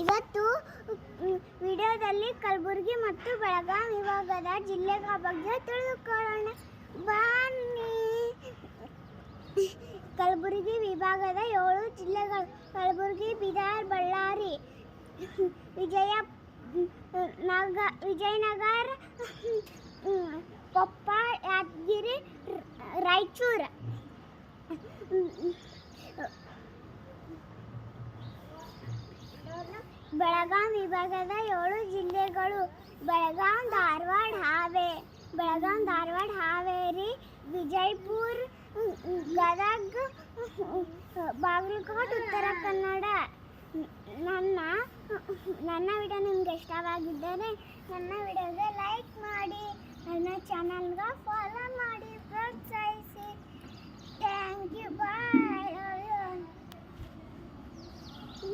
ಇವತ್ತು ವಿಡಿಯೋದಲ್ಲಿ ಕಲಬುರಗಿ ಮತ್ತು ಬೆಳಗಾವಿ ವಿಭಾಗದ ಜಿಲ್ಲೆಗಳ ಬಗ್ಗೆ ತಿಳಿದುಕೊಳ್ಳೋಣ. ಬನ್ನಿ. ಕಲಬುರಗಿ ವಿಭಾಗದ ಏಳು ಜಿಲ್ಲೆಗಳು. ಕಲಬುರಗಿ, ಬೀದರ್, ಬಳ್ಳಾರಿ, ವಿಜಯ, ನಗ, ವಿಜಯನಗರ ಕೊಪ್ಪ, ಯಾದಗಿರಿ, ರಾಯಚೂರು. ಬೆಳಗಾಂ ವಿಭಾಗದ ಏಳು ಜಿಲ್ಲೆಗಳು ಬೆಳಗಾಂ, ಧಾರವಾಡ, ಹಾವೇ, ಬೆಳಗಾಂ, ಧಾರವಾಡ, ಹಾವೇರಿ, ವಿಜಯಪುರ, ಗದಗ, ಬಾಗಲಕೋಟೆ, ಉತ್ತರ ಕನ್ನಡ. ನನ್ನ ನನ್ನ ವಿಡಿಯೋ ನಿಮ್ಗೆ ಇಷ್ಟವಾಗಿದ್ದರೆ ನನ್ನ ವಿಡಿಯೋಗೆ ಲೈಕ್ ಮಾಡಿ, ನನ್ನ ಚಾನಲ್ಗೆ ಫಾಲೋ ಮಾಡಿ, ಪ್ರೋತ್ಸಾಹಿಸಿ. Thank you bye